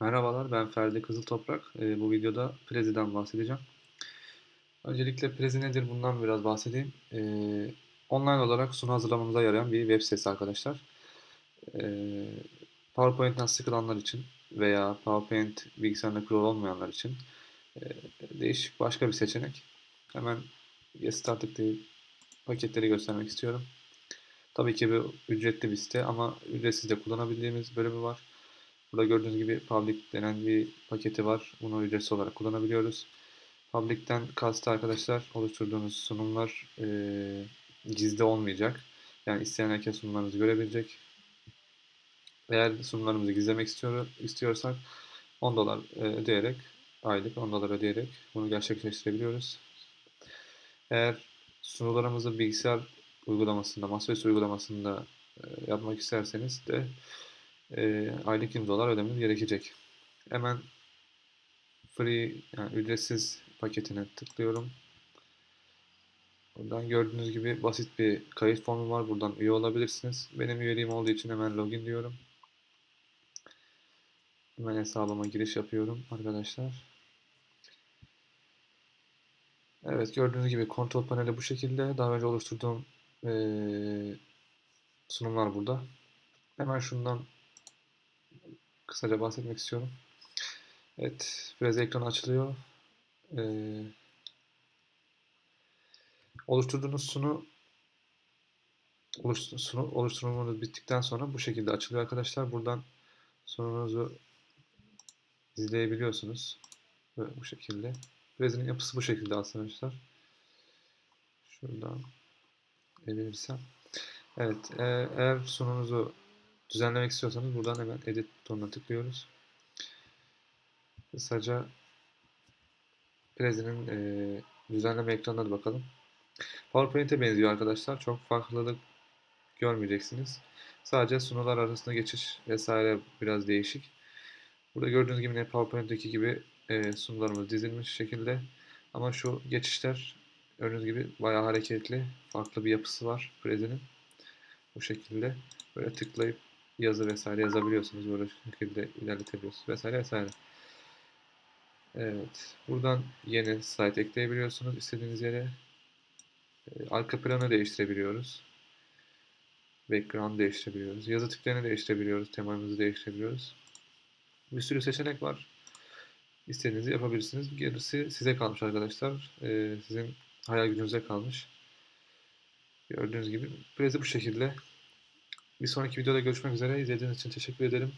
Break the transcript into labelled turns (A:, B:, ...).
A: Merhabalar, ben Ferdi Kızıltoprak. Ee, bu videoda Prezi'den bahsedeceğim. Öncelikle Prezi nedir bundan biraz bahsedeyim. Ee, online olarak sunu hazırlamamıza yarayan bir web sitesi arkadaşlar. Ee, PowerPoint'ten sıkılanlar için veya PowerPoint bilgisayarında kurulu olmayanlar için e, değişik başka bir seçenek. Hemen Get Started diye paketleri göstermek istiyorum. Tabii ki bir ücretli bir site ama ücretsiz de kullanabildiğimiz bölümü var. Burada gördüğünüz gibi Public denen bir paketi var. Bunu ücretsiz olarak kullanabiliyoruz. Public'ten kastı arkadaşlar oluşturduğunuz sunumlar e, gizli olmayacak. Yani isteyen herkes sunumlarınızı görebilecek. Eğer sunumlarımızı gizlemek istiyor, istiyorsak 10 dolar e, ödeyerek aylık 10 dolar ödeyerek bunu gerçekleştirebiliyoruz. Eğer sunularımızı bilgisayar uygulamasında, masaüstü uygulamasında e, yapmak isterseniz de e, aylık 20 dolar ödemeniz gerekecek. Hemen free yani ücretsiz paketine tıklıyorum. Buradan gördüğünüz gibi basit bir kayıt formu var. Buradan üye olabilirsiniz. Benim üyeliğim olduğu için hemen login diyorum. Hemen hesabıma giriş yapıyorum arkadaşlar. Evet gördüğünüz gibi kontrol paneli bu şekilde. Daha önce oluşturduğum e, sunumlar burada. Hemen şundan kısaca bahsetmek istiyorum. Evet, biraz ekran açılıyor. Ee, oluşturduğunuz sunu, oluş, sunu oluşturmanız bittikten sonra bu şekilde açılıyor arkadaşlar. Buradan sununuzu izleyebiliyorsunuz. Böyle bu şekilde. Rezinin yapısı bu şekilde arkadaşlar. Şuradan evirirsem. Evet, e, eğer sununuzu düzenlemek istiyorsanız buradan hemen edit butonuna tıklıyoruz. Kısaca Prezi'nin e, düzenleme ekranına da bakalım. PowerPoint'e benziyor arkadaşlar. Çok farklılık görmeyeceksiniz. Sadece sunular arasında geçiş vesaire biraz değişik. Burada gördüğünüz gibi PowerPoint'teki gibi e, sunularımız dizilmiş şekilde. Ama şu geçişler gördüğünüz gibi bayağı hareketli. Farklı bir yapısı var Prezi'nin. Bu şekilde böyle tıklayıp yazı vesaire yazabiliyorsunuz. Böyle şekilde ilerletebiliyorsunuz vesaire vesaire. Evet. Buradan yeni slide ekleyebiliyorsunuz istediğiniz yere. Ee, arka planı değiştirebiliyoruz. Background değiştirebiliyoruz. Yazı tiplerini değiştirebiliyoruz. Temamızı değiştirebiliyoruz. Bir sürü seçenek var. İstediğinizi yapabilirsiniz. Gerisi size kalmış arkadaşlar. Ee, sizin hayal gücünüze kalmış. Gördüğünüz gibi. Prezi bu şekilde. Bir sonraki videoda görüşmek üzere. İzlediğiniz için teşekkür ederim.